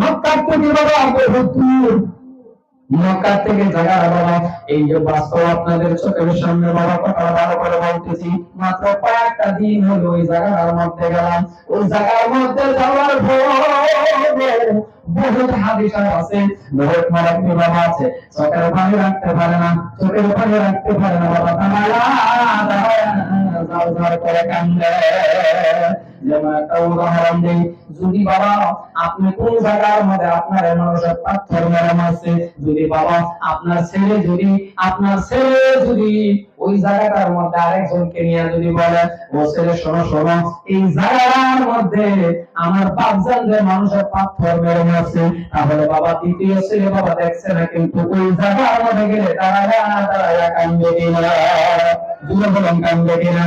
মক্কার থেকে বাবা বহু দূর মক্কা থেকে জায়গা বাবা, এই যে বাস্তব আপনাদের চোখের সামনে বাবা, কথা ভালো করে বলতেছি। মাত্র কয়েকটা দিন হলো ওই জায়গার মধ্যে গেলাম। ওই জায়গার মধ্যে যাওয়ার পরে আছে আছে। একটা যদি বাবা, আপনি কোন জায়গার মধ্যে আপনার মানুষের পাথর মেরে মারছে যদি বাবা, আপনার ছেলে যদি, আপনার ছেলে যদি ওই জায়গাটার মধ্যে আরেকজনকে নিয়ে যদি বলে, ও ছেলে, শোনো শোনো, এই জায়গার মধ্যে আমার পাঁচজন যে মানুষের পাথর মেরে আছে তাহলে বাবা দ্বিতীয় ছেলে বাবা দেখছে না, কিন্তু ওই জায়গার মধ্যে গেলে তারা তারা কান্দে কিনা? দূরে বলেন, কান্দে কিনা?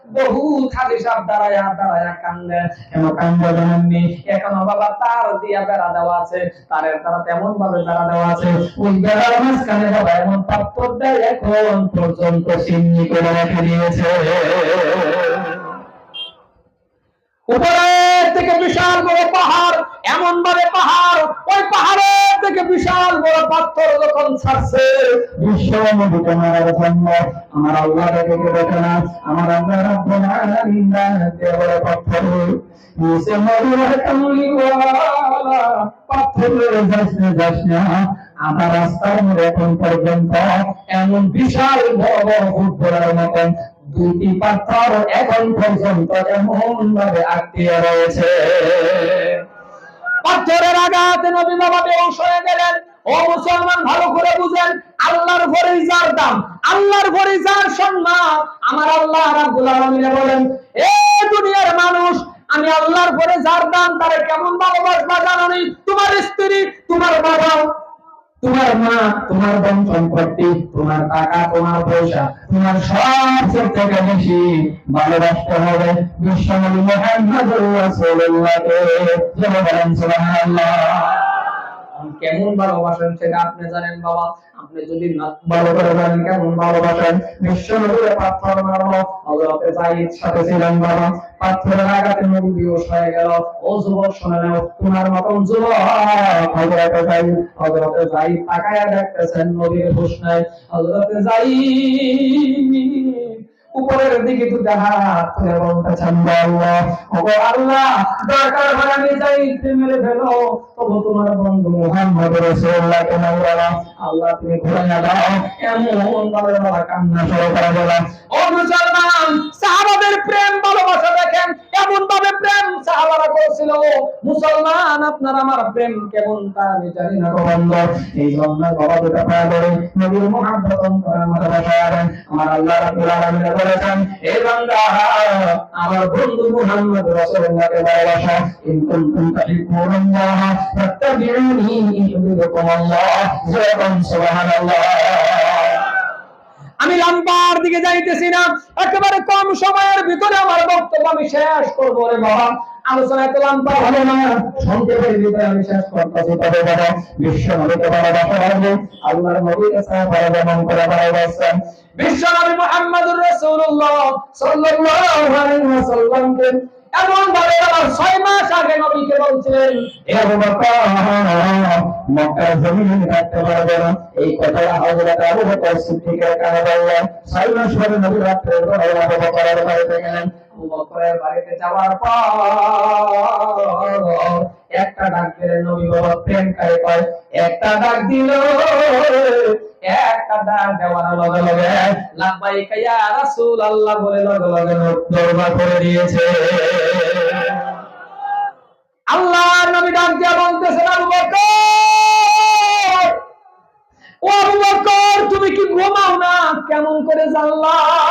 বহু হাদিসাব দাঁড়ায়া দাঁড়ায়া কান্দে কেন কান্দে জানেননি? এখনও বাবা তার দিয়া বেড়া দেওয়া আছে। তারের তারা তেমন ভাবে বেড়া দেওয়া আছে। ওই বেড়ার মাঝখানে বাবা এমন পাত্তর দেয়, এখন পর্যন্ত চিহ্নি করে রেখে দিয়েছে। উপরের থেকে বিশাল বড় পাহাড়, এমন ভাবে পাহাড়, ওই পাহাড়ের থেকে বিশাল বড় পাথর যখন ছাড়ছে আমার আল্লাহ দেখে দেখে না? আমার আল্লাহ পাথর। আমার রাস্তার এখন পর্যন্ত এমন বিশাল বড় ফুটবলের মতন দুইটি পাথর এখন পর্যন্ত এমন ভাবে আটকে রয়েছে। পাথরের আঘাতে নবী বাবা বেহুশ হয়ে গেলেন। ও মুসলমান, ভালো করে বুঝেন, আল্লাহর ঘরে যার দাম, আল্লাহর ঘরে যার সম্মান। আমার আল্লাহ রাব্বুল আলামিন বলেন, এ দুনিয়ার মানুষ, আমি আল্লাহর ঘরে যার দাম তারে কেমন ভালোবাসবা জানো? তোমার স্ত্রী, তোমার তোমার মা, তোমার ধন সম্পত্তি, তোমার টাকা, তোমার পয়সা, তোমার সব থেকে বেশি ভালোবাসতে হবে। বিশ্বনবী মুহাম্মদুর রাসূলুল্লাহকে। জয় বলেন, সুবহানাল্লাহ। কেমন ভালোবাসেন সেটা আপনি জানেন বাবা। আপনি যদি ভালো করে জানেন কেমন ভালোবাসেন বিশ্ব নবীর পাথর মারলো হযরতে যায়েদ সাথে ছিলেন বাবা। পাথরের আঘাতে নবী বিহস হয়ে গেল। ও যুবক, শুনে নাও, তোমার মতন যুবক। হযরতে যায়েদ হযরতে যায়েদ তাকায়া দেখতেছেন নবীর হুশ নাই। হযরতে যায়েদ উপরের দিকে দুটা হাত তুলে আল্লাহ। ওগো আল্লাহ, দরকার হলে যাইতে মেরে ফেলো। তবু তোমার বন্ধু মুহাম্মদ রাসূলুল্লাহকে মাওলানা আল্লাহ, তুমি ঘুরাইয়া দাও। এমন ভাবে কান্না শুরু করে দিলাম। ও মুসলমান, সাহাবাদের প্রেম ভালোবাসা সাহাবারা মুসলমান, আপনার আমার প্রেম কেমন তা আমি জানি না এই জন্য ধরে নবীর বসাবেন আমার আল্লাহ রাব্বুল আলামিন বলেছেন এই বান্দা, আমার বন্ধু মুহাম্মদ রাসূলুল্লাহকে ইন কুনতুম ফাত্তাবিউনি জয় সুবহানাল্লাহ। আমি লম্বার দিকে যাইতেছি না, একেবারে কম সময়ের ভিতরে আমার বক্তব্য আমি শেষ করব রে বাবা। আলোচনা লম্বা হবে না। ছয় মাস আগে বলছিলেন মক্কার জমিনে থাকতে পারবে না। এই বললেন। ছয় মাস পরে নবী রাত্রে একটা ডাক দিলেন নবী বাবা প্রেম করে, কয়, একটা ডাক দিল, একটা ডাক দেওয়ার লগে লগে রাসূলুল্লাহ বলে লগে লগে দরজা করে দিয়েছে। আল্লাহ নবী ডাক দিয়ে বলতেছেন, আবু বকর, ও আবু বকর, তুমি কি ঘুমাও না? কেমন করে জানলাম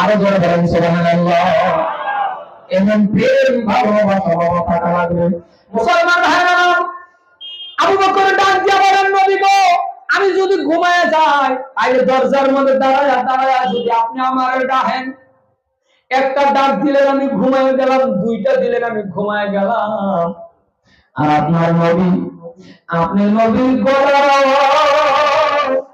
আরও জোরে বলেন, সুবহানাল্লাহ। এমন প্রেম, ভালোবাসা, বাবা, থাকা লাগবে। মুসলমান ভাইরা আবু বকর ডাক দিয়া বলেন, নবী গো, আমি যদি ঘুমায় যাই তাহলে দরজার মধ্যে দাঁড়ায় দাঁড়ায় যদি আপনি আমার ডাহেন। একটা ডাক দিলেন, আমি ঘুমায় গেলাম, দুইটা দিলেন, আমি ঘুমায় গেলাম। আর আপনার নবী, আপনি নবীর আওয়াজ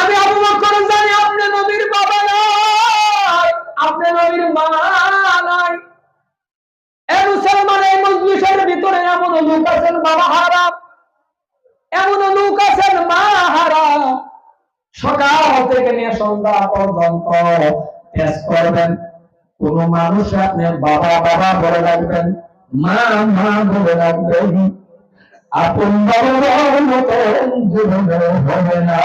আমি আবু বকর জানি আপনি নবীর বাবা নাই আপনি নবীর মা নাই এ মুসলমান, এই মজলিসের ভিতরে এমন লোক আছেন বাবা হারা এমন লোক আছেন মা হারা সকাল থেকে নিয়ে সন্ধ্যা পর্যন্ত টেস্ট করবেন। কোন মানুষ আপনি বাবা বাবা বলে রাখবেন, মা মা বলে রাখবেন। আপন বাবার মতো হবে না।